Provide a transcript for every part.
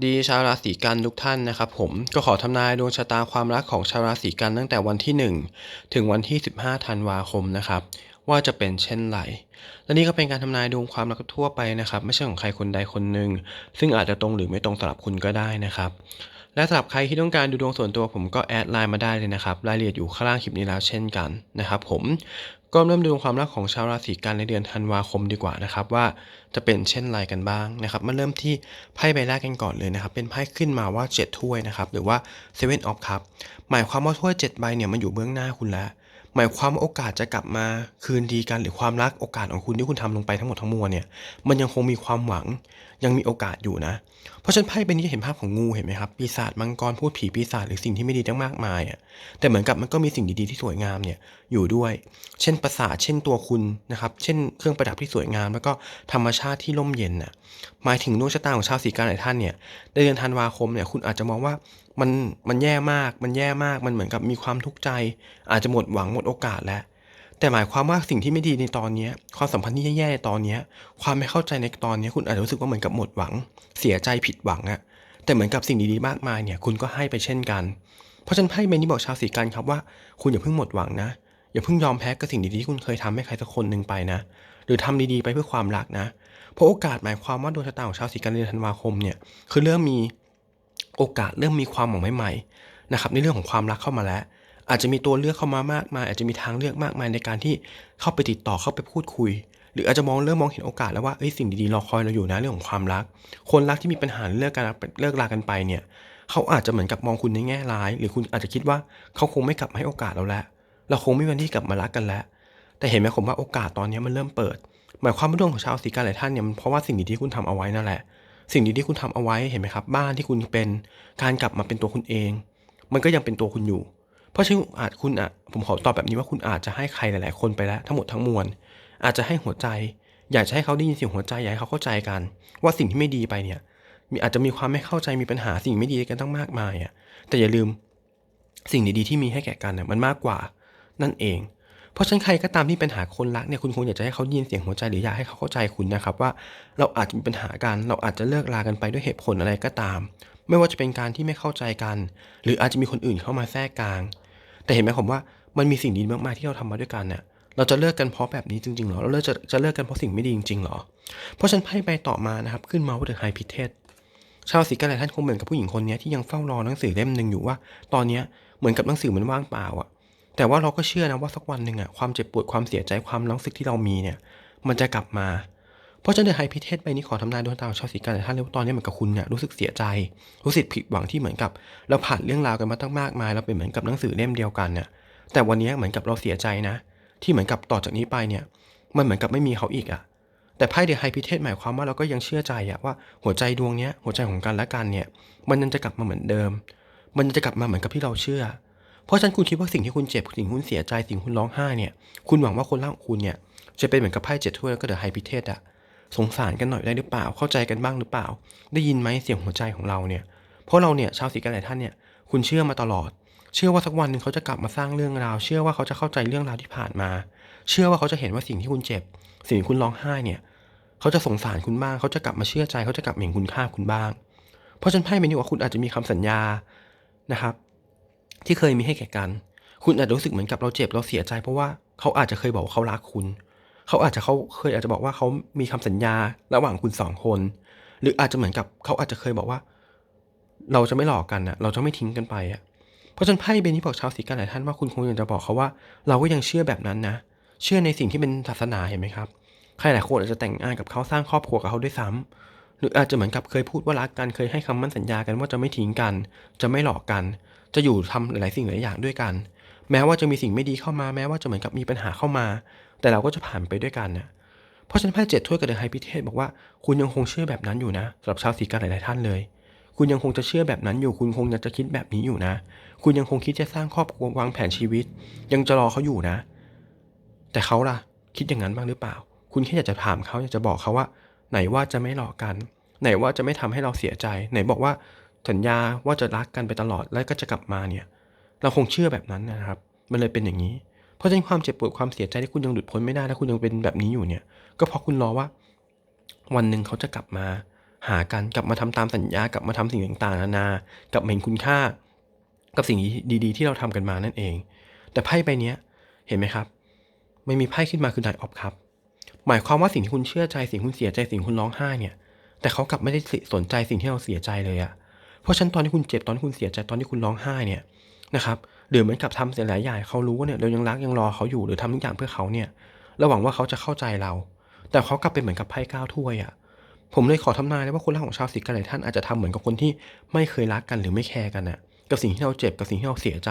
ดีชาวราศีกันทุกท่านนะครับผมก็ขอทำนายดวงชะตาความรักของชาวราศีกันตั้งแต่วันที่ 1 ถึงวันที่ 15 ธันวาคมนะครับว่าจะเป็นเช่นไรและนี่ก็เป็นการทำนายดวงความรักทั่วไปนะครับ ไม่ใช่ของใครคนใดคนหนึ่งซึ่งอาจจะตรงหรือไม่ตรงสำหรับคุณก็ได้นะครับ และสำหรับใครที่ต้องการดูดวงส่วนตัวผมก็แอดไลน์มาได้เลยนะครับรายละเอียดอยู่ข้างล่างคลิปนี้แล้วเช่นกันนะครับผม ก็เริ่มดูความรักของชาวราศีกันในเดือนธันวาคมดีกว่านะครับว่าจะเป็นเช่นไรกันบ้างนะครับมาเริ่มที่ไพ่ใบแรกกันก่อนเลยนะครับ เป็นไพ่ขึ้นมาว่า 7 ถ้วยนะครับหรือว่า7 of Cups หมายความว่าถ้วย7ใบเนี่ยมันอยู่เบื้องหน้าคุณแล้ว หมายความว่าโอกาสจะกลับมาคืนดีกันหรือความรักโอกาสของคุณที่คุณทำลงไปทั้งหมดทั้งมวลเนี่ยมันยังคงมีความหวังยังมีโอกาสอยู่นะ เพราะฉะนันไพ่ใบนี้เห็นภาพของงูเห็นไหมครับปีศาจมังกรพูดผีปีศาจหรือสิ่งที่ไม่ดีตั้งมากมายอะแต่เหมือนกับมันก็มีสิ่งดีๆที่สวยงามเนี่ยอยู่ด้วย เช่นประสาทเช่นตัวคุณนะครับเช่นเครื่องประดับที่สวยงาม แล้วก็ธรรมชาติที่ร่มเย็นน่ะหมายถึงดวงชะตาของชาวสีกันหลายท่านเนี่ยในเดือนธันวาคมเนี่ยคุณอาจจะมองว่า มันมันแย่มาก มันแย่มาก มันเหมือนกับมีความทุกข์ใจ อาจจะหมดหวังหมดโอกาสแล้ว แต่หมายความว่าสิ่งที่ไม่ดีในตอนนี้ความสัมพันธ์ที่แย่ๆในตอนนี้ความไม่เข้าใจในตอนนี้คุณอาจจะรู้สึกว่าเหมือนกับหมดหวัง เสียใจผิดหวังอะแต่เหมือนกับสิ่งดีๆมากมายเนี่ย คุณก็ให้ไปเช่นกัน เพราะฉะนั้นไพ่ใบนี้บอกชาวสีกันครับว่า คุณอย่าเพิ่งหมดหวังนะ อย่าเพิ่งยอมแพ้กับสิ่งดีๆที่คุณเคยทำให้ใครสักคนหนึ่งไปนะ หรือทำดีๆไปเพื่อความรักนะ เพราะโอกาสหมายความว่าดวงชะตาของชาวสีกันในเดือนธันวาคมเนี่ย คือเริ่มมี โอกาสเริ่มมีความหวังใหม่ๆนะครับในเรื่องของความรักเข้ามาแล้ว อาจจะมีตัวเลือกเข้ามามากมาย อาจจะมีทางเลือกมากมายในการที่เข้าไปติดต่อเข้าไปพูดคุย หรืออาจจะมองเริ่มมองเห็นโอกาสแล้วว่าเอ้ยสิ่งดีๆรอคอยเราอยู่นะเรื่องของความรัก คนรักที่มีปัญหาเลิกกันเลิกลากันไปเนี่ยเขาอาจจะเหมือนกับมองคุณในแง่ร้าย หรือคุณอาจจะคิดว่าเขาคงไม่กลับมาให้โอกาสเราแล้ว เราคงไม่มีวันที่กลับมารักกันแล้ว แต่เห็นไหมผมว่าโอกาสตอนนี้มันเริ่มเปิดหมายความว่าดวงของชาวสีกันหลายท่านเนี่ยมันเพราะว่าสิ่งดีที่คุณทำเอาไว้นั่นแหละ สิ่งดีที่คุณทำเอาไว้เห็นไหมครับ บ้านที่คุณเป็นการกลับมาเป็นตัวคุณเอง มันก็ยังเป็นตัวคุณอยู่ เพราะฉะนั้นอาจคุณอะผมขอตอบแบบนี้ว่าคุณอาจจะให้ใครหลายๆ คนไปแล้ว ทั้งหมดทั้งมวลอาจจะให้หัวใจ อยากจะให้เขาได้ยินเสียงหัวใจอยากให้เขาเข้าใจกัน ว่าสิ่งที่ไม่ดีไปเนี่ยมีอาจจะมีความไม่เข้าใจมีปัญหาสิ่งไม่ดีกันตั้งมากมายอะแต่อย่าลืมสิ่งดีๆที่มีให้แก่กันเนี่ยมันมากกว่านั่นเอง เพราะฉะนั้นใครก็ตามที่เป็นหาคนรักเนี่ยคุณคงอยากจะให้เขายินเสียงหัวใจหรืออยากให้เขาเข้าใจคุณนะครับว่าเราอาจจะมีปัญหากันเราอาจจะเลิกลากันไปด้วยเหตุผลอะไรก็ตาม ไม่ว่าจะเป็นการที่ไม่เข้าใจกัน หรืออาจจะมีคนอื่นเข้ามาแทรกกลาง แต่เห็นไหมผมว่ามันมีสิ่งดีมากๆที่เราทำมาด้วยกันเนี่ยเราจะเลิกกันเพราะแบบนี้จริงๆเหรอเราเลิกจะจะเลิกกันเพราะสิ่งไม่ดีจริงๆเหรอ เพราะฉันไพ่ใบต่อมานะครับขึ้นมาว่าเดอะไฮพิเทสชาวสีกันหลายท่านคงเหมือนกับผู้หญิงคนนี้ที่ยังเฝ้ารอหนังสือเล่มหนึ่งอยู่ว่า ตอนนี้เหมือนกับหนังสือมันว่างเปล่าอะ แต่ว่าเราก็เชื่อนะว่าสักวันหนึ่งอะความเจ็บปวดความเสียใจความรู้สึกที่เรามีเนี่ย มันจะกลับมา เพราะฉะนั้นเดอะไฮพิเทสใบนี้ขอทำนายดวงตาของชาวสีกันหลายท่านเลยว่าตอนนี้เหมือนกับคุณเนี่ยรู้สึกเสียใจ รู้สึกผิดหวังที่เหมือนกับ เราผ่านเรื่องราวกันมาตั้งมากมายเราเป็นเหมือนกับหนังสือเล่มเดียวกันเนี่ยแต่วันนี้เหมือนกับเราเสียใจนะ ที่เหมือนกับต่อจากนี้ไปเนี่ยมันเหมือนกับไม่มีเขาอีกอะแต่ไพ่เดอะไฮพิเทสหมายความว่าเราก็ยังเชื่อใจอะว่าหัวใจดวงเนี้ยหัวใจของกันและกันเนี่ย มันยังจะกลับมาเหมือนเดิม มันจะกลับมาเหมือนกับที่เราเชื่อ เพราะฉะนั้นคุณคิดว่าสิ่งที่คุณเจ็บสิ่งคุณเสียใจสิ่งคุณร้องไห้เนี่ยคุณหวังว่าคนรักของคุณเนี่ยจะเป็นเหมือนกับไพ่เจ็ดถ้วยแล้วก็เดอะไฮพิเทสอะสงสารกันหน่อยได้หรือเปล่าเข้าใจกันบ้างหรือเปล่า ได้ยินไหมเสียงหัวใจของเราเนี่ยเพราะเราเนี่ยชาวสีกันหลายท่านเนี่ยคุณเชื่อมาตลอด เชื่อว่าสักวันหนึ่งเขาจะกลับมาสร้างเรื่องราว เชื่อว่าเขาจะเข้าใจเรื่องราวที่ผ่านมา เชื่อว่าเขาจะเห็นว่าสิ่งที่คุณเจ็บ สิ่งที่คุณร้องไห้เนี่ยเขาจะสงสารคุณบ้างเขาจะกลับมาเชื่อใจเขาจะกลับเห็นคุณค่าคุณบ้าง เพราะฉะนันไพ่เป็นนี้ว่าคุณอาจจะมีคำสัญญานะครับ ที่เคยมีให้แก่กัน คุณอาจจะรู้สึกเหมือนกับเราเจ็บเราเสียใจ เพราะว่าเขาอาจจะเคยบอกว่าเขารักคุณ เขาอาจจะเขาเคยอาจจะบอกว่าเขามีคำสัญญาระหว่างคุณสองคน หรืออาจจะเหมือนกับเขาอาจจะเคยบอกว่า เราจะไม่หลอกกันอะเราจะไม่ทิ้งกันไปอะเพราะฉะนั้นไพ่เบนนี้บอกชาวสีกันหลายท่านว่าคุณคงอยากจะบอกเขาว่า เราก็ยังเชื่อแบบนั้นนะ เชื่อในสิ่งที่เป็นศาสนาเห็นไหมครับใครหลายคนอาจจะแต่งงานกับเขาสร้างครอบครัวกับเขาด้วยซ้ำหรืออาจจะเหมือนกับเคยพูดว่ารักกันเคยให้คำมั่นสัญญากันว่าจะไม่ทิ้งกัน จะไม่หลอกกัน จะอยู่ทำหลายสิ่งหลายอย่างด้วยกัน แม้ว่าจะมีสิ่งไม่ดีเข้ามาแม้ว่าจะเหมือนกับมีปัญหาเข้ามา แต่เราก็จะผ่านไปด้วยกันนะเพราะฉะนั้นไพ่เจ็ดถ้วยกับเดอะไฮพิเทสบอกว่าคุณยังคงเชื่อแบบนั้นอยู่นะสำหรับชาวสีกันหลายๆท่านเลย คุณยังคงจะเชื่อแบบนั้นอยู่ คุณคงจะคิดแบบนี้อยู่นะ คุณยังคงคิดจะสร้างครอบครัววางแผนชีวิต ยังจะรอเขาอยู่นะ แต่เขาล่ะ คิดอย่างนั้นบ้างหรือเปล่า คุณแค่อยากจะถามเขาอยากจะบอกเขาว่า ไหนว่าจะไม่หลอกกัน ไหนว่าจะไม่ทำให้เราเสียใจ ไหนบอกว่า สัญญาว่าจะรักกันไปตลอดแล้วก็จะกลับมาเนี่ย เราคงเชื่อแบบนั้นนะครับ มันเลยเป็นอย่างนี้ เพราะฉะนั้นความเจ็บปวดความเสียใจที่คุณยังหลุดพ้นไม่ได้และคุณยังเป็นแบบนี้อยู่เนี่ย ก็เพราะคุณรอว่า วันหนึ่งเขาจะกลับมา หากันกลับมาทำตามสัญญากลับมาทำสิ่งต่างๆนานากลับเห็นคุณค่า กับสิ่งดีๆ ที่เราทำกันมานั่นเอง แต่ไพ่ใบเนี้ยเห็นไหมครับ ไม่มีไพ่ขึ้นมาคือไดออฟครับ หมายความว่าสิ่งที่คุณเชื่อใจสิ่งคุณเสียใจสิ่งคุณร้องไห้เนี่ย แต่เขากลับไม่ได้สนใจสิ่งที่เราเสียใจเลยอะ เพราะฉะนันตอนที่คุณเจ็บตอนที่คุณเสียใจตอนที่คุณร้องไห้เนี่ยนะครับหรือเหมือนกับทำเสียหลายอย่างเขารู้ว่าเนี่ยเรายังรักยังรอเขาอยู่หรือทำทุกอย่างเพื่อเขาเนี่ยเราหวังว่าเขาจะเข้าใจเรา แต่เขากลับเป็นเหมือนกับไพ่ก้าวถ้วยอะผมเลยขอทำนายเลยว่าคนรักของชาวสิกันหลายท่านอาจจะทำเหมือนกับคนที่ไม่เคยรักกันหรือไม่แคร์กันน่ะกับสิ่งที่เราเจ็บกับสิ่งที่เราเสียใจ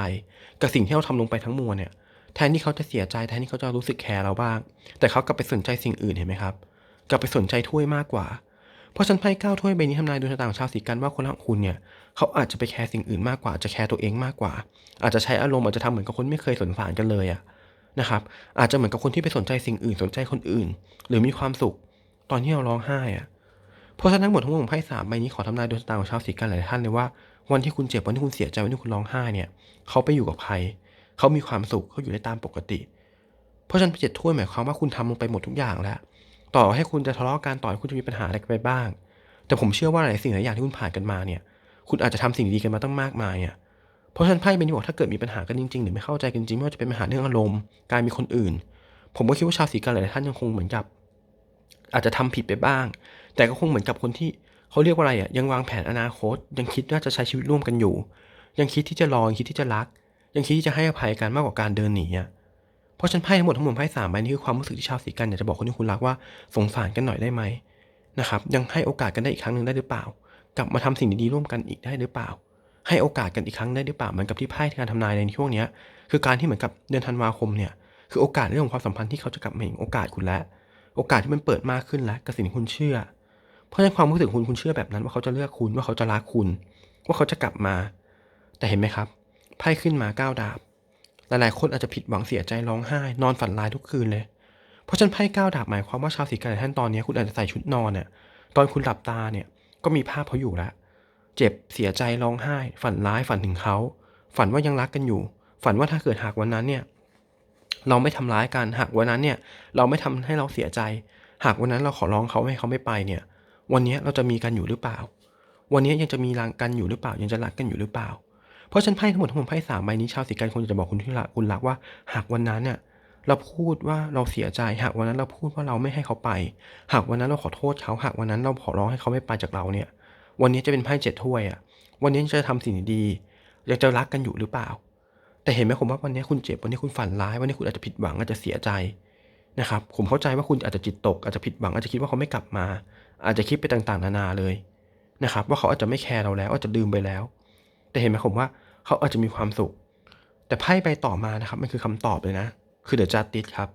กับสิ่งที่เราทำลงไปทั้งมวลเนี่ยแทนที่เขาจะเสียใจแทนที่เขาจะรู้สึกแคร์เราบ้าง แต่เขากลับไปสนใจสิ่งอื่นเห็นไหมครับ กลับไปสนใจถ้วยมากกว่า เพราะฉันไพ่เก้าถ้วยใบนี้ทำนายดวงชะตาของชาวสีกันว่าคนของคุณเนี่ยเขาอาจจะไปแคร์สิ่งอื่นมากกว่าจะแคร์ตัวเองมากกว่า อาจจะใช้อารมณ์อาจจะทำเหมือนกับคนไม่เคยสนสารกันเลยอะนะครับอาจจะเหมือนกับคนที่ไปสนใจสิ่งอื่นสนใจคนอื่น หรือมีความสุข ตอนที่เราร้องไห้อะเพราะฉะนั้นหมดทั้งมวลของไพ่สามใบนี้ขอทำนายดวงชะตาของชาวสีกันหลายท่านเลยว่าวันที่คุณเจ็บวันที่คุณเสียใจวันที่คุณร้องไห้เนี่ยเขาไปอยู่กับใครเขามีความสุขเขาอยู่ได้ตามปกติ เพราะฉะนั้นเจ็ดถ้วยหมายความว่าคุณทำลงไปหมดทุกอย่างแล้ว ต่อให้คุณจะทะเลาะกันต่อให้คุณจะมีปัญหาอะไรไปบ้าง แต่ผมเชื่อว่าหลายสิ่งหลายอย่างที่คุณผ่านกันมาเนี่ย คุณอาจจะทำสิ่งดีกันมาตั้งมากมายอะเพราะฉะนั้นไพ่ใบนี้บอกถ้าเกิดมีปัญหากันจริงๆหรือไม่เข้าใจกันจริงไม่ว่าจะเป็นปัญหาเรื่องอารมณ์การมีคนอื่น ผมก็คิดว่าชาวสีกันหลายท่านยังคงเหมือนกับ อาจจะทำผิดไปบ้าง แต่ก็คงเหมือนกับคนที่เขาเรียกว่าอะไรอะยังวางแผนอนาคต ยังคิดว่าจะใช้ชีวิตร่วมกันอยู่ ยังคิดที่จะรอยังคิดที่จะรัก ยังคิดที่จะให้อภัยกันมากกว่าการเดินหนีอะ เพราะฉันไพ่ทั้งหมดทั้งมวลไพ่สามใบนี้คือความรู้สึกที่ชาวสีกันอยากจะบอกคนที่คุณรักว่าสงสารกันหน่อยได้ไหมนะครับยังให้โอกาสกันได้อีกครั้งหนึ่งได้หรือเปล่า กลับมาทำสิ่งดีๆร่วมกันอีกได้หรือเปล่า ให้โอกาสกันอีกครั้งได้หรือเปล่าเหมือนกับที่ไพ่การทำนายในช่วงนี้คือการที่เหมือนกับเดือนธันวาคมเนี่ยคือโอกาสเรื่องของความสัมพันธ์ที่เขาจะกลับมาเห็นโอกาสคุณแล้วโอกาสที่มันเปิดมากขึ้นแล้วกับสิ่งที่คุณเชื่อ เพราะฉะนั้นความรู้สึกคุณคุณเชื่อแบบนั้นว่าเขาจะเลือกคุณว่าเขาจะรักคุณ ว่าเขาจะกลับมา แต่เห็นไหมครับไพ่ขึ้นมาก้าวดาบ หลายๆคนอาจจะผิดหวังเสียใจร้องไห้ นอนฝันร้ายทุกคืนเลย เพราะฉันไพ่ก้าวดาบหมายความว่าชาวสีกันหลายท่านตอนนี้คุณอาจจะใส่ชุดนอนเนี่ยตอนคุณหลับตาเนี่ยก็มีภาพเขาอยู่แล้วเจ็บเสียใจร้องไห้ ฝันร้ายฝันถึงเขาฝันว่ายังรักกันอยู่ ฝันว่าถ้าเกิดหากวันนั้นเนี่ยเราไม่ทำร้ายกันหากวันนั้นเนี่ยเราไม่ทำให้เราเสียใจ หากวันนั้นเราขอร้องเขาให้เขาไม่ไปเนี่ย วันนี้เราจะมีกันอยู่หรือเปล่า วันนี้ยังจะมีรักกันอยู่หรือเปล่า ยังจะรักกันอยู่หรือเปล่า เพราะฉันไพ่ทั้งหมดทั้งมวลไพ่สามใบนี้ชาวสีกันคงจะบอกคุณที่รักคุณรักว่า หากวันนั้นเนี่ยเราพูดว่าเราเสียใจ หากวันนั้นเราพูดว่าเราไม่ให้เขาไป หากวันนั้นเราขอโทษเขา หากวันนั้นเราขอร้องให้เขาไม่ไปจากเราเนี่ย วันนี้จะเป็นไพ่เจ็ดถ้วยอะ วันนี้จะทำสิ่งดีอยากจะรักกันอยู่หรือเปล่า แต่เห็นไหมผมว่าวันนี้คุณเจ็บ วันนี้คุณฝันร้าย วันนี้คุณอาจจะผิดหวังอาจจะเสียใจนะครับ ผมเข้าใจว่าคุณอาจจะจิตตก อาจจะผิดหวัง อาจจะคิดว่าเขาไม่กลับมา อาจจะคิดไปต่างๆ นานาเลยนะครับ ว่าเขาอาจจะไม่แคร์เราแล้ว อาจจะลืมไปแล้ว แต่เห็นไหมผมว่าเขาอาจจะมีความสุข แต่ไพ่ใบต่อมานะครับ มันคือคำตอบเลยนะ คือเดอะจัตติสครับ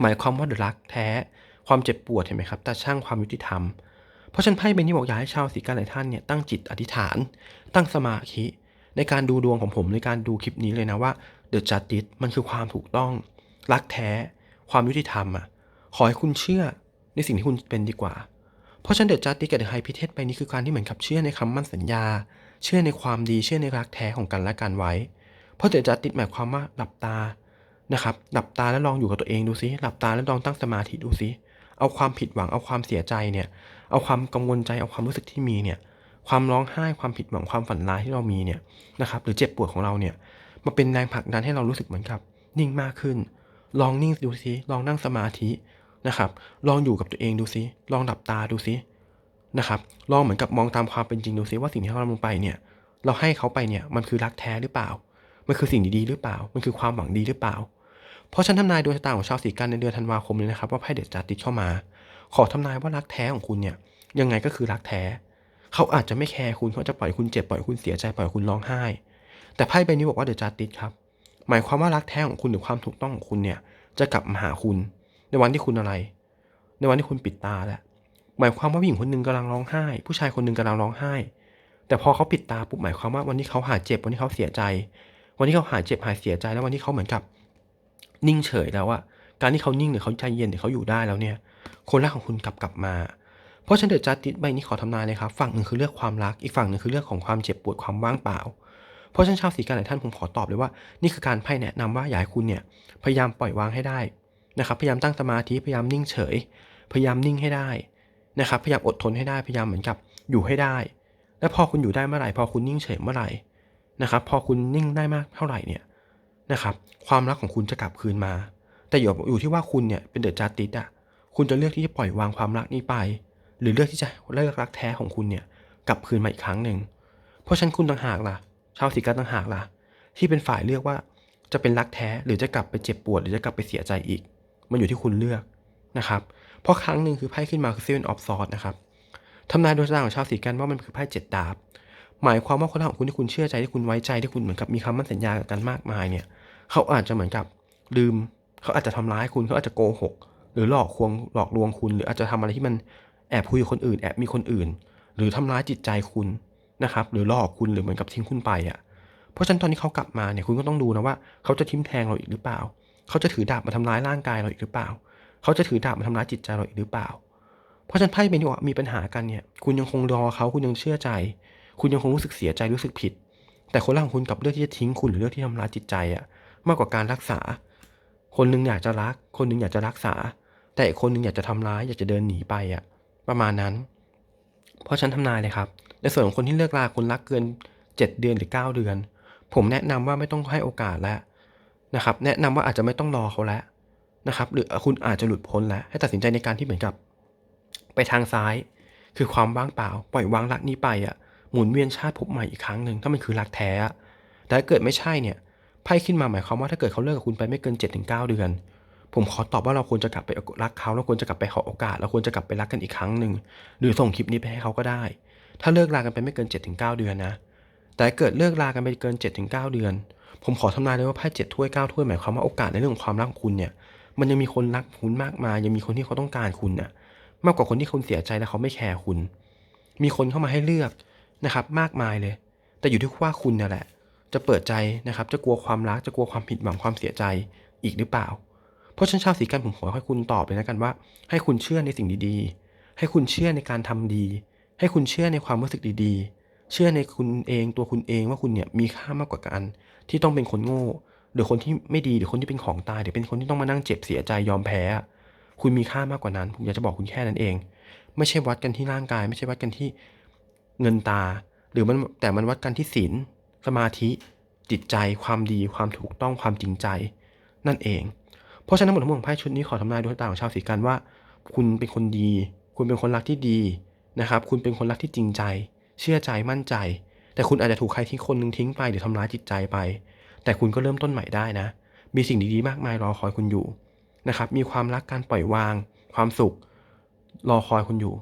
หมายความว่าเดอะรักแท้ ความเจ็บปวดเห็นไหมครับ แต่ช่างความยุติธรรม เพราะฉันไพ่ใบนี้บอกอยากให้ชาวสีกันหลายท่านเนี่ยตั้งจิตอธิษฐาน ตั้งสมาธิในการดูดวงของผมในการดูคลิปนี้เลยนะว่าเดอะจัตติสมันคือความถูกต้อง รักแท้ ความยุติธรรมอะขอให้คุณเชื่อในสิ่งที่คุณเป็นดีกว่า เพราะฉันเดอะจัตติสกับเดอะไฮพิเทสไปนี้คือการที่เหมือนกับเชื่อในคำมั่นสัญญา เชื่อในความดีเชื่อในรักแท้ของกันและกันไว้ เพราะเดอะจัตติสหมายความว่าหลับตานะครับหลับตาแล้วลองอยู่กับตัวเองดูซิหลับตาแล้วลองตั้งสมาธิดูซิเอาความผิดหวังเอาความเสียใจเนี่ย เอาความกังวลใจเอาความรู้สึกที่มีเนี่ย ความร้องไห้ความผิดหวังความฝันร้ายที่เรามีเนี่ยนะครับ หรือเจ็บปวดของเราเนี่ยมาเป็นแรงผลักดันให้เรารู้สึกเหมือนกับ นิ่งมากขึ้น ลองนิ่งดูซิลองนั่งสมาธินะครับ ลองอยู่กับตัวเองดูซิลองหลับตาดูซิ นะครับลองเหมือนกับมองตามความเป็นจริงดูซิว่าสิ่งที่เราทำลงไปเนี่ยเราให้เขาไปเนี่ยมันคือรักแท้หรือเปล่า มันคือสิ่งดีๆหรือเปล่า มันคือความหวังดีหรือเปล่า เพราะฉันทำนายดวงชะตาของชาวสีกันในเดือนธันวาคมเลยนะครับว่าไพ่เด็ดจัดติดเข้ามา ขอทำนายว่ารักแท้ของคุณเนี่ยยังไงก็คือรักแท้ เขาอาจจะไม่แคร์คุณเขาจะปล่อยคุณเจ็บปล่อยคุณเสียใจปล่อยคุณร้องไห้ แต่ไพ่ใบนี้บอกว่าเดอะจัดติสครับหมายความว่ารักแท้ของคุณหรือความถูกต้องของคุณเนี่ยจะกลับมาหาคุณ ในวันที่คุณอะไร ในวันที่คุณปิดตาแหละ หมายความว่าผู้หญิงคนหนึ่งกำลังร้องไห้ ผู้ชายคนหนึ่งกำลังร้องไห้ แต่พอเขาปิดตาปุ๊บหมายความว่าวันที่เขาหายเจ็บวันที่เขาเสียใจ วันที่เขาหายเจ็บหายเสียใจแล้ววันที่เขาเหมือนกับ นิ่งเฉยแล้วอะการที่เขานิ่งหรือเขาใจเย็นหรือเขาอยู่ได้แล้วเนี่ย คนรักของคุณกลับกลับมา เพราะฉันเดอะจัดติสใบนี้ขอทำนายเลยครับ ฝั่งหนึ่งคือเลือกความรัก อีกฝั่งหนึ่งคือเรื่องของความเจ็บปวดความว่างเปล่า เพราะฉันชาวสีกันหลายท่านผมขอตอบเลยว่า นี่คือการไพ่แนะนำว่าอยากให้คุณเนี่ย พยายามปล่อยวางให้ได้นะครับ พยายามตั้งสมาธิ พยายามนิ่งเฉย พยายามนิ่งให้ได้ นะครับพยายามอดทนให้ได้พยายามเหมือนกับอยู่ให้ได้ แล้วพอคุณอยู่ได้เมื่อไหร่พอคุณนิ่งเฉยเมื่อไหร่นะครับพอคุณนิ่งได้มากเท่าไหร่เนี่ยนะครับความรักของคุณจะกลับคืนมา แต่อยู่อยู่ที่ว่าคุณเนี่ยเป็นเดอะจาติสอะคุณจะเลือกที่จะปล่อยวางความรักนี้ไป หรือเลือกที่จะเลิกรักแท้ของคุณเนี่ยกลับคืนมาอีกครั้งหนึ่งเพราะฉันคุณต่างหากล่ะ ชาวสีกันต่างหากล่ะ ที่เป็นฝ่ายเลือกว่าจะเป็นรักแท้หรือจะกลับไปเจ็บปวด หรือจะกลับไปเสียใจอีก มันอยู่ที่คุณเลือกนะครับ เพราะครั้งหนึ่งคือไพ่ขึ้นมาคือ Seven of Swords นะครับทำนายดวงชะตาของชาวสีกันว่ามันคือไพ่เจ็ดดาบ หมายความว่าคนรักของคุณที่คุณเชื่อใจที่คุณไว้ใจที่คุณเหมือนกับมีคำมั่นสัญญากันมากมายเนี่ย เขาอาจจะเหมือนกับลืม เขาอาจจะทำร้ายคุณเขาอาจจะโกหก หรือหลอกลวงหลอกลวงคุณ หรืออาจจะทำอะไรที่มันแอบคุยกับคนอื่น แอบมีคนอื่น หรือทำร้ายจิตใจคุณนะครับ หรือหลอกคุณหรือเหมือนกับทิ้งคุณไปอะ เพราะฉะนั้นตอนนี้เขากลับมาเนี่ยคุณก็ต้องดูนะว่า เขาจะทิ้มแทงเราอีกหรือเปล่า เขาจะถือดาบมาทำร้ายร่างกายเราอีกหรือเปล่า เขาจะถือดาบมาทำร้ายจิตใจเราอีกหรือเปล่า เพราะฉะนั้นไพ่เป็นที่ว่ามีปัญหากันเนี่ย คุณยังคงรอเขาคุณยังเชื่อใจ คุณยังคงรู้สึกเสียใจรู้สึกผิด แต่คนรักของคุณกับเลือกที่จะทิ้งคุณหรือเลือกที่ทำร้ายจิตใจอะมากกว่าการรักษา คนหนึงอยากจะรัก คนหนึงอยากจะรักษา แต่อีกคนหนึงอยากจะทำร้ายอยากจะเดินหนีไปอะประมาณนั้น เพราะฉันทำนายเลยครับในส่วนของคนที่เลิกลาคนรักเกิน 7 เดือนหรือ 9 เดือน ผมแนะนำว่าไม่ต้องให้โอกาสแล้วนะครับ แนะนำว่าอาจจะไม่ต้องรอเขาแล้ว นะครับหรือคุณอาจจะหลุดพ้นแล้วให้ตัดสินใจในการที่เหมือนกับ ไปทางซ้าย คือความว่างเปล่า ปล่อยวางรักนี้ไปอะหมุนเวียนชาติพบใหม่อีกครั้งหนึ่งถ้ามันคือรักแท้แต่ถ้าเกิดไม่ใช่เนี่ยไพ่ขึ้นมาหมายความว่าถ้าเกิดเขาเลิกกับคุณไปไม่เกิน7-9เดือน ผมขอตอบว่าเราควรจะกลับไปรักเขาเราควรจะกลับไปขอโอกาส เราควรจะกลับไปรักกันอีกครั้งหนึ่งหรือส่งคลิปนี้ไปให้เขาก็ได้ ถ้าเลิกลากันไปไม่เกิน7-9เดือนนะ แต่ถ้าเกิดเลิกลากันไปเกิน7-9เดือน ผมขอทำนายเลยว่าไพ่เจ็ดถ้วยเก้าถ้วยหมายความว่าโอกาสในเรื่องของความรักของคุณเนี่ย มันยังมีคนรักคุณมากมาย ยังมีคนที่เขาต้องการคุณน่ะ มากกว่าคนที่คุณเสียใจและเขาไม่แคร์คุณ มีคนเข้ามาให้เลือกนะครับ มากมายเลย แต่อยู่ที่ว่าคุณเนี่ยแหละ จะเปิดใจนะครับ จะกลัวความรัก จะกลัวความผิดหวังความเสียใจอีกหรือเปล่า เพราะฉะนันชาวสีกันผมขอให้คุณตอบเลยนะกันว่า ให้คุณเชื่อในสิ่งดีๆ ให้คุณเชื่อในการทำดี ให้คุณเชื่อในความรู้สึกดีๆ เชื่อในคุณเองตัวคุณเองว่าคุณเนี่ยมีค่ามากกว่ากัน ที่ต้องเป็นคนโง่ หรือคนที่ไม่ดีหรือคนที่เป็นของตายหรือเป็นคนที่ต้องมานั่งเจ็บเสียใจยอมแพ้ คุณมีค่ามากกว่านั้น ผมอยากจะบอกคุณแค่นั้นเอง ไม่ใช่วัดกันที่ร่างกาย ไม่ใช่วัดกันที่เงินตา หรือมันแต่มันวัดกันที่ศีลสมาธิ จิตใจ ความดี ความถูกต้องความจริงใจ นั่นเอง เพราะฉะนั้นหมดทั้งหมดของไพ่ชุดนี้ขอทำนายดวงตาของชาวสีกันว่า คุณเป็นคนดี คุณเป็นคนรักที่ดีนะครับ คุณเป็นคนรักที่จริงใจ เชื่อใจมั่นใจ แต่คุณอาจจะถูกใครที่คนหนึ่งทิ้งไปหรือทำร้ายจิตใจไป แต่คุณก็เริ่มต้นใหม่ได้นะ มีสิ่งดีๆมากมายรอคอยคุณอยู่นะครับ มีความรักการปล่อยวาง ความสุข รอคอยคุณอยู่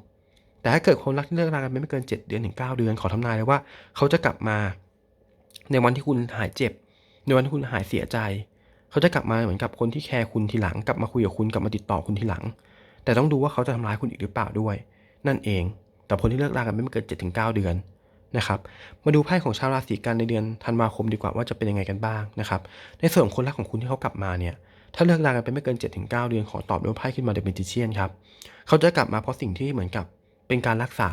แต่ถ้าเกิดคนรักที่เลิกรากันไปไม่เกิน 7 เดือนถึง9เดือน ขอทำนายเลยว่า เขาจะกลับมา ในวันที่คุณหายเจ็บ ในวันที่คุณหายเสียใจ เขาจะกลับมาเหมือนกับคนที่แคร์คุณทีหลัง กลับมาคุยกับคุณ กลับมาติดต่อคุณทีหลัง แต่ต้องดูว่าเขาจะทำร้ายคุณอีกหรือเปล่าด้วย นั่นเอง แต่คนที่เลิกรากันไปไม่เกิน7-9 เดือน นะครับ มาดูไพ่ของชาวราศีกันในเดือนธันวาคมดีกว่าว่าจะเป็นยังไงกันบ้างนะครับ ในส่วนของคนรักของคุณที่เขากลับมาเนี่ย ถ้าเลิกรากันไปไม่เกิน 7-9 เดือนขอตอบด้วยไพ่ขึ้นมาเดอะเมจิเชียนครับ เขาจะกลับมาเพราะสิ่งที่เหมือนกับเป็นการรักษา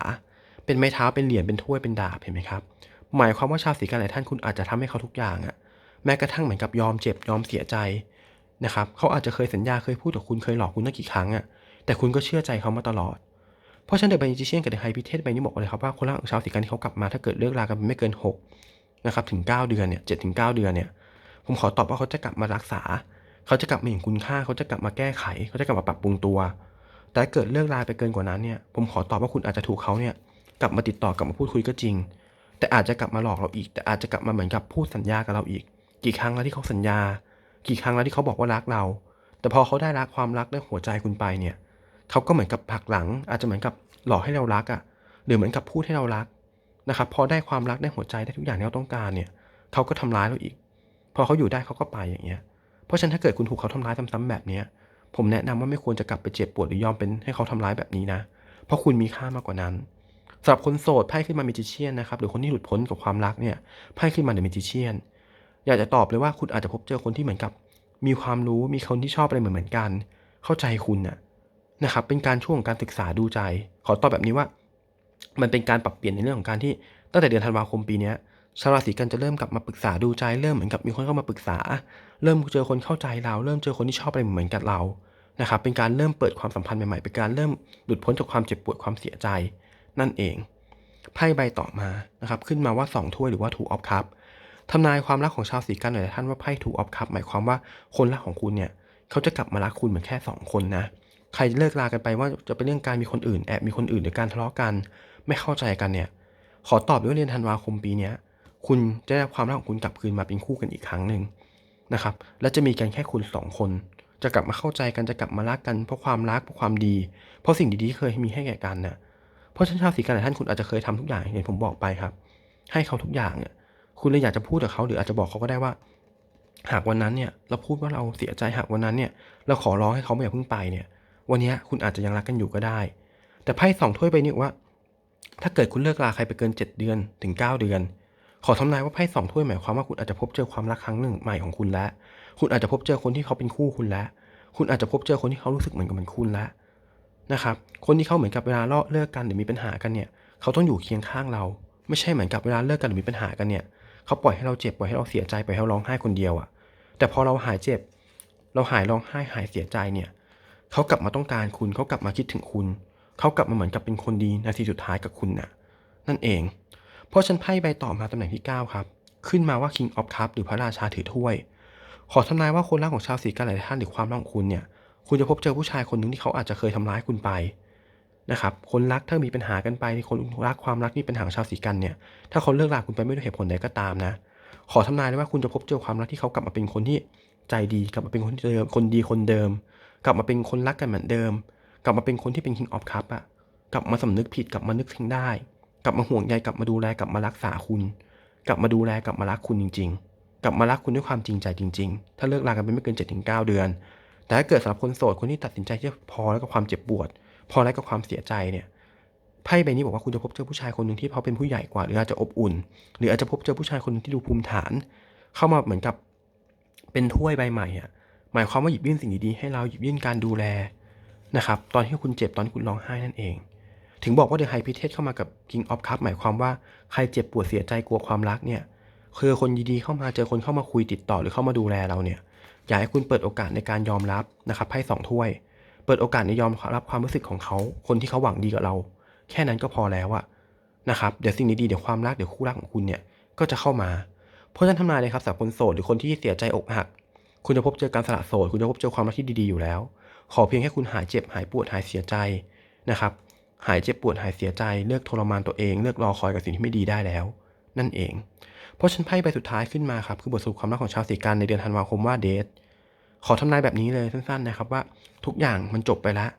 เป็นไม้เท้า เป็นเหรียญ เป็นถ้วย เป็นดาบ เห็นไหมครับ หมายความว่าชาวสีกันหลายท่านคุณอาจจะทำให้เขาทุกอย่างอะแม้กระทั่งเหมือนกับยอมเจ็บยอมเสียใจนะครับ เขาอาจจะเคยสัญญาเคยพูดกับคุณเคยหลอกคุณตั้งกี่ครั้งอะแต่คุณก็เชื่อใจเขามาตลอด เพราะฉะนั้นเดอะเมจิเชียนกับเดอะไฮพิเทสใบนี้บอกเลยครับว่าคนรักของชาวสีกันที่เขากลับมาถ้าเกิดเลิกรากันไปไม่เกิน6นะครับถึง 9 เดือนเนี่ย7ถึง9เดือนเนี่ยผมขอตอบว่าเขาจะกลับมารักษา เขาจะกลับมาเห็นคุณค่า เขาจะกลับมาแก้ไข เขาจะกลับมาปรับปรุงตัว แต่เกิดเลิกลาไปเกินกว่านั้นเนี่ยผมขอตอบว่าคุณอาจจะถูกเขาเนี่ยกลับมาติดต่อกลับมาพูดคุยก็จริง แต่อาจจะกลับมาหลอกเราอีก แต่อาจจะกลับมาเหมือนกับพูดสัญญากับเราอีก กี่ครั้งแล้วที่เขาสัญญา กี่ครั้งแล้วที่เขาบอกว่ารักเรา แต่พอเขาได้รักความรักได้หัวใจคุณไปเนี่ย เขาก็เหมือนกับผลักหลัง อาจจะเหมือนกับหลอกให้เรารักอะ่ะหรือเหมือนกับพูดให้เรารักนะครับพอได้ความรักได้หัวใจได้ทุกอย่างที่เราต้องการเนี่ยเขาก็ทำร้ายเราอีก พอเขาอยู่ได้เขาก็ไปอย่างเงี้ยเพราะฉะนั้นถ้าเกิดคุณถูกเขาทำร้ายซ้ำๆแบบเนี้ยผมแนะนำว่าไม่ควรจะกลับไปเจ็บปวดหรือยอมเป็นให้เขาทำร้ายแบบนี้นะ เพราะคุณมีค่ามากกว่านั้นสำหรับคนโสดไพ่ขึ้นมาเมจิเชียนนะครับหรือคนที่หลุดพ้นกับความรักเนี่ยไพ่ขึ้นมาเดอะเมจิเชียนอยากจะตอบเลยว่าคุณอาจจะพบเจอคนที่เหมือนกับ มีความรู้มีคนที่ชอบอะไรเหมือนเหมือนกัน เข้าใจคุณน่ะ นะครับเป็นการช่วงของการศึกษาดูใจ ขอตอบแบบนี้ว่า มันเป็นการปรับเปลี่ยนในเรื่องของการที่ตั้งแต่เดือนธันวาคมปีนี้ชาวราศีกันจะเริ่มกลับมาปรึกษาดูใจเริ่มเหมือนกับมีคนเข้ามาปรึกษา เริ่มเจอคนเข้าใจเรา เริ่มเจอคนที่ชอบอะไรเหมือนกับเรานะครับเป็นการเริ่มเปิดความสัมพันธ์ใหม่ๆเป็นการเริ่มหลุดพ้นจากความเจ็บปวดความเสียใจ นั่นเองไพ่ใบต่อมานะครับขึ้นมาว่าสองถ้วยหรือว่า two of cup ทำนายความรักของชาวสีกันหน่อยท่านว่าไพ่ two of cup หมายความว่าคนรักของคุณเนี่ยเขาจะกลับมารักคุณเหมือนแค่สองคนนะ ใครเลิกลากันไปว่าจะเป็นเรื่องการมีคนอื่นแอบมีคนอื่นหรือการทะเลาะกัน ไม่เข้าใจกันเนี่ย ขอตอบด้วยว่าเดือนธันวาคมปีนี้คุณจะได้ความรักของคุณกลับคืนมาเป็นคู่กันอีกครั้งหนึ่งนะครับ และจะมีกันแค่คุณสองคน จะกลับมาเข้าใจกันจะกลับมารักกันเพราะความรักเพราะความดี เพราะสิ่งดีๆที่เคยมีให้แก่กันน่ะเพราะฉันชาวสีกันหลายท่านคุณอาจจะเคยทำทุกอย่างอย่างที่ผมบอกไปครับ ให้เขาทุกอย่างเนี่ยคุณเลยอยากจะพูดกับเขาหรืออาจจะบอกเขาก็ได้ว่า หากวันนั้นเนี่ยเราพูดว่าเราเสียใจหากวันนั้นเนี่ยเราขอร้องให้เขาไม่อย่าเพิ่งไปเนี่ย วันนี้คุณอาจจะยังรักกันอยู่ก็ได้ แต่ไพ่สองถ้วยไปนี่ว่า ถ้าเกิดคุณเลิกลาใครไปเกิน 7 เดือนถึง 9 เดือน ขอทำนายว่าไพ่สองถ้วยหมายความว่าคุณอาจจะพบเจอความรักครั้งหนึ่งใหม่ของคุณแล้ว คุณอาจจะพบเจอคนที่เขาเป็นคู่คุณแล้ว คุณอาจจะพบเจอคนที่เขารู้สึกเหมือนกับเหมือนคุณแล้วนะครับ คนที่เขาเหมือนกับเวลาเลิกกันหรือมีปัญหากันเนี่ย เขาต้องอยู่เคียงข้างเรา ไม่ใช่เหมือนกับเวลาเลิกกันหรือมีปัญหากันเนี่ย เขาปล่อยให้เราเจ็บปล่อยให้เราเสียใจปล่อยให้เราร้องไห้คนเดียวอะแต่พอเราหายเจ็บ เราหายร้องไห้หายเสียใจเนี่ย เขากลับมาต้องการคุณเขากลับมาคิดถึงคุณ เขากลับมาเหมือนกับเป็นคนดีนาทีสุดท้ายกับคุณน่ะ นั่นเอง เพราะฉันไพ่ใบต่อมาตำแหน่งที่ 9 ครับ ขึ้นมาว่า King of Cup หรือพระราชาถือถ้วย ขอทำนายว่าคนรักของชาวสีกันหลายท่านหรือความรักของคุณเนี่ย คุณจะพบเจอผู้ชายคนหนึ่งที่เขาอาจจะเคยทำร้ายคุณไปนะครับ คนรักถ้ามีปัญหากันไปคนรักความรักนี่เป็นหาของชาวสีกันเนี่ย ถ้าเขาเลิกราคุณไปไม่ด้วยเหตุผลใดก็ตามนะ ขอทำนายเลยว่าคุณจะพบเจอความรักที่เขากลับมาเป็นคนที่ใจดีกลับมาเป็นคนเดิมคนดีคนเดิม กลับมาเป็นคนรักกันเหมือนเดิม กลับมาเป็นคนที่เป็น King of Cup อะกลับมาสำนึกผิดกลับมานึกถึงได้ กลับมาห่วงใยกลับมาดูแลกลับมารักษาคุณ กลับมาดูแลกลับมารักคุณจริง ๆ กลับมารักคุณด้วยความจริงใจจริง ๆ ถ้าเลิกรากันไปไม่เกิน7-9เเดือน แต่ถ้าเกิดสำหรับคนโสดคนที่ตัดสินใจที่พอแล้วกับความเจ็บปวด พอแล้วกับความเสียใจเนี่ยไพ่ใบนี้บอกว่าคุณจะพบเจอผู้ชายคนหนึ่งที่เขาเป็นผู้ใหญ่กว่า หรืออาจจะอบอุ่น หรืออาจจะพบเจอผู้ชายคนหนึ่งที่ดูภูมิฐาน เข้ามาเหมือนกับเป็นถ้วยใบใหม่อะ หมายความว่าหยิบยื่นสิ่งดีๆให้เราหยิบยื่นการดูแลนะครับตอนที่คุณเจ็บตอนที่คุณร้องไห้นั่นเอง ถึงบอกว่าเดอะไฮพิเทสเข้ามากับ King of Cup หมายความว่าใครเจ็บปวดเสียใจกลัวความรักเนี่ยคือคนดีๆเข้ามาเจอคนเข้ามาคุยติดต่อหรือเข้ามาดูแลเราเนี่ยอยากให้คุณเปิดโอกาสในการยอมรับนะครับไพ่สองถ้วย เปิดโอกาสในยอมรับความรู้สึกของเขา คนที่เขาหวังดีกับเรา แค่นั้นก็พอแล้วอะนะครับเดี๋ยวสิ่งดีๆเดี๋ยวความรักเดี๋ยวคู่รักของคุณเนี่ยก็จะเข้ามา เพราะฉะนั้นทำนายเลยครับสำหรับคนโสดหรือคนที่เสียใจอกหัก คุณจะพบเจอการสละโสด คุณจะพบเจอความรักที่ดีๆอยู่แล้ว ขอเพียงแค่คุณหายเจ็บหายปวดหายเสียใจนะครับ หายเจ็บปวดหายเสียใจ เลิกทรมานตัวเอง เลิกรอคอยกับสิ่งที่ไม่ดีได้แล้ว นั่นเอง เพราะฉันไพ่ใบสุดท้ายขึ้นมาครับ คือบทสรุปความรักของชาวสีกันในเดือนธันวาคมว่าเดท ขอทำนายแบบนี้เลยสั้นๆนะครับว่าทุกอย่างมันจบไปแล้ว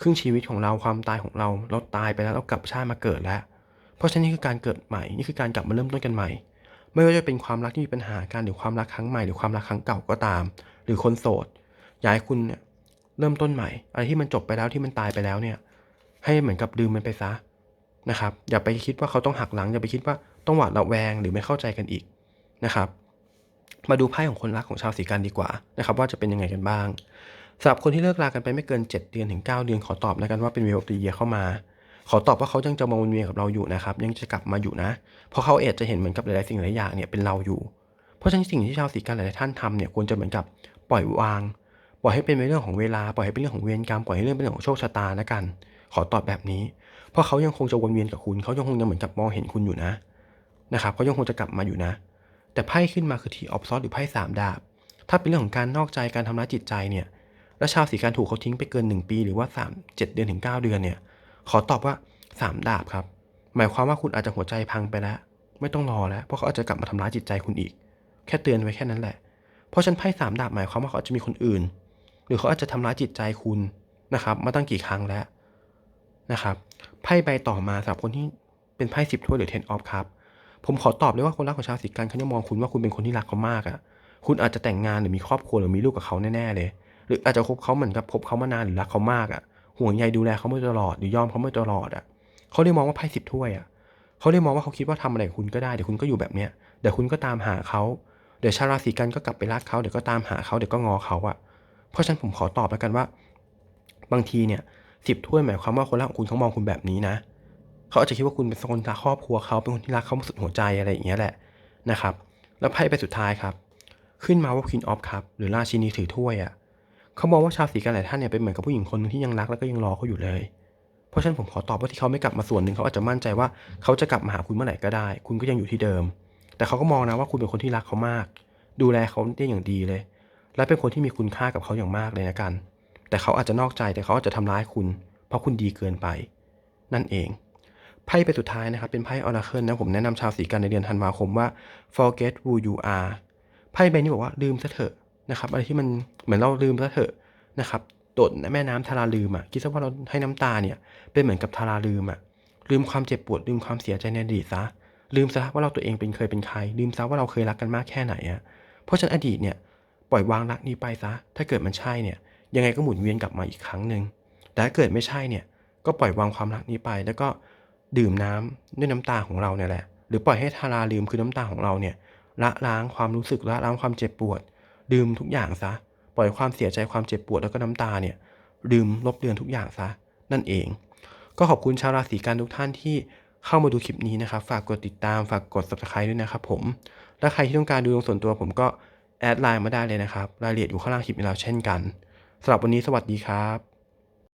ครึ่งชีวิตของเราความตายของเรา เราตายไปแล้วเรากลับชาติมาเกิดแล้ว เพราะฉะนั้นนี่คือการเกิดใหม่ นี่คือการกลับมาเริ่มต้นกันใหม่ ไม่ว่าจะเป็นความรักที่มีปัญหาการหรือความรักครั้งใหม่หรือความรักครั้งเก่าก็ตาม หรือคนโสดอยากให้คุณเนี่ยเริ่มต้นใหม่ อะไรที่มันจบไปแล้วที่มันตายไปแล้วเนี่ย ให้เหมือนกับลืมมันไปซะนะครับ อย่าไปคิดว่าเขาต้องหักหลัง อย่าไปคิดว่าต้องหวาดระแวงหรือไม่เข้าใจกันอีกนะครับ มาดูไพ่ของคนรักของชาวสีกันดีกว่านะครับ ว่าจะเป็นยังไงกันบ้างสำหรับคนที่เลิกรากันไปไม่เกิน 7 เดือนถึง 9 เดือนขอตอบแล้วกันว่าเป็นเวลตีเยเข้ามา ขอตอบว่าเขายังจะมาวนเวียนกับเราอยู่นะครับ ยังจะกลับมาอยู่นะ เพราะเขาเอจจะเห็นเหมือนกับหลายๆสิ่งหลายอย่างเนี่ยเป็นเราอยู่ เพราะฉะนั้นสิ่งที่ชาวสีกันหลายๆท่านทำเนี่ยควรจะเหมือนกับปล่อยวาง ปล่อยให้เป็นเรื่องของเวลา ปล่อยให้เป็นเรื่องของเวรกรรม ปล่อยให้เรื่องเป็นเรื่องของโชคชะตานะกัน ขอตอบแบบนี้ เพราะเขายังคงจะวนเวียนกับคุณ เขายังคงจะเหมือนกับมองเห็นคุณอยู่นะ นะครับเขายังคงจะกลับมาอยู่นะ แต่ไพ่ขึ้นมาคือทีออฟซอสหรือไพ่สามดาบ ถ้าเป็นเรื่องของการนอกใจ การทำร้ายจิตใจเนี่ย แล้วชาวสีการถูกเขาทิ้งไปเกิน 1 ปี หรือว่า 3 7 เดือนถึง 9 เดือนเนี่ย ขอตอบว่า3ดาบครับ หมายความว่าคุณอาจจะหัวใจพังไปแล้ว ไม่ต้องรอแล้ว เพราะเขาอาจจะกลับมาทำร้ายจิตใจคุณอีก แค่เตือนไว้แค่นั้นแหละ เพราะฉันไพ่สามดาบหมายความว่าเขาอาจจะมีคนอื่น หรือเขาอาจจะทำร้ายจิตใจคุณนะครับ มาตั้งกี่ครั้งแล้วนะครับ ไพ่ใบต่อมาสำหรับคนที่เป็นไพ่สิบถ้วยหรือ ten of cup ผมขอตอบเลยว่าคนรักของชาวสีกันเขาจะมองคุณว่าคุณเป็นคนที่รักเขามากอะ่ะ คุณอาจจะแต่งงานหรือมีครอบครัวหรือมีลูกกับเขาแน่ๆเลย หรืออาจจะคบเขาเหมือนกับคบเขามานานหรือรักเขามากอะ่ะ ห่วงใยดูแลเขามาตลอดหรือยอมเขามาตลอดอะเขาได้มองว่าไพ่สิบถ้วยอะเขาได้มองว่าเขาคิดว่าทำอะไรกับคุณก็ได้เดี๋ยวคุณก็อยู่แบบเนี้ยเดี๋ยวคุณก็ตามหาเขาเดี๋ยวชาวราศีกันก็กลับไปรักเขาเดี๋ยวก็ตามหาเขาเดี๋ยวก็งอเขาอะ เพราะฉะนั้นผมขอตอบแล้วกันว่า บางทีเนี่ยสิบถ้วยหมายความว่าคนรักของคุณเขามองคุณแบบนี้นะเขาอาจจะคิดว่าคุณเป็นคนรักครอบครัวเขาเป็นคนที่รักเขาสุดหัวใจอะไรอย่างเงี้ยแหละนะครับ แล้วไพ่ใบสุดท้ายครับ ขึ้นมาว่า Queen of Cup หรือราชินีถือถ้วยอะ่ะ เขามองว่าชาวสีกันหลายท่านเนี่ยเป็นเหมือนกับผู้หญิงคนนึงที่ยังรักแล้วก็ยังรอเขาอยู่เลย เพราะฉะนั้นผมขอตอบว่าที่เขาไม่กลับมาส่วนหนึ่งเขาอาจจะมั่นใจว่าเขาจะกลับมาหาคุณเมื่อไหร่ก็ได้ คุณก็ยังอยู่ที่เดิม แต่เขาก็มองนะว่าคุณเป็นคนที่รักเขามาก ดูแลเขาได้อย่างดีเลย และเป็นคนที่มีคุณค่ากับเขาอย่างมากเลยนะกัน แต่เขาอาจจะนอกใจแต่เขาอาจจะทำร้ายคุณ เพราะคุณดีเกินไป นั่นเองไพ่ใบสุดท้ายนะครับเป็นไพ่ออราเคิลนะผมแนะนำชาวสีกันในเดือนธันวาคมว่า forget who you are ไพ่ใบนี้บอกว่าลืมซะเถอะ นะครับอะไรที่มันเหมือนเราลืมซะเถอะนะครับโดดแม่น้ำทาราลืมอะคิดซะว่าเราให้น้ำตาเนี่ยเป็นเหมือนกับทาราลืมอะลืมความเจ็บปวดลืมความเสียใจในอดีตซะลืมซะว่าเราตัวเองเป็นเคยเป็นใคร ลืมซะว่าเราเคยรักกันมากแค่ไหนอะเพราะฉะนั้นอดีตเนี่ยปล่อยวางรักนี้ไปซะ ถ้าเกิดมันใช่เนี่ย ยังไงก็หมุนเวียนกลับมาอีกครั้งหนึ่งแต่ถ้าเกิดไม่ใช่เนี่ยก็ปล่อยวางความรักนี้ไป แล้วก็ดื่มน้ำด้วยน้ำตาของเราเนี่ยแหละ หรือปล่อยให้ทาราลืมคือน้ำตาของเราเนี่ยละล้างความรู้สึกละล้างความเจ็บปวด ลืมทุกอย่างซะ ปล่อยความเสียใจความเจ็บปวดแล้วก็น้ำตาเนี่ยลืมลบเลือนทุกอย่างซะ นั่นเอง ก็ขอบคุณชาวราศีกันทุกท่านที่เข้ามาดูคลิปนี้นะครับ ฝากกดติดตามฝากกด subscribe ด้วยนะครับผม และใครที่ต้องการดูดวงส่วนตัวผมก็แอดไลน์มาได้เลยนะครับ รายละเอียดอยู่ข้างล่างคลิปนี้แล้วเช่นกันสำหรับวันนี้สวัสดีครับ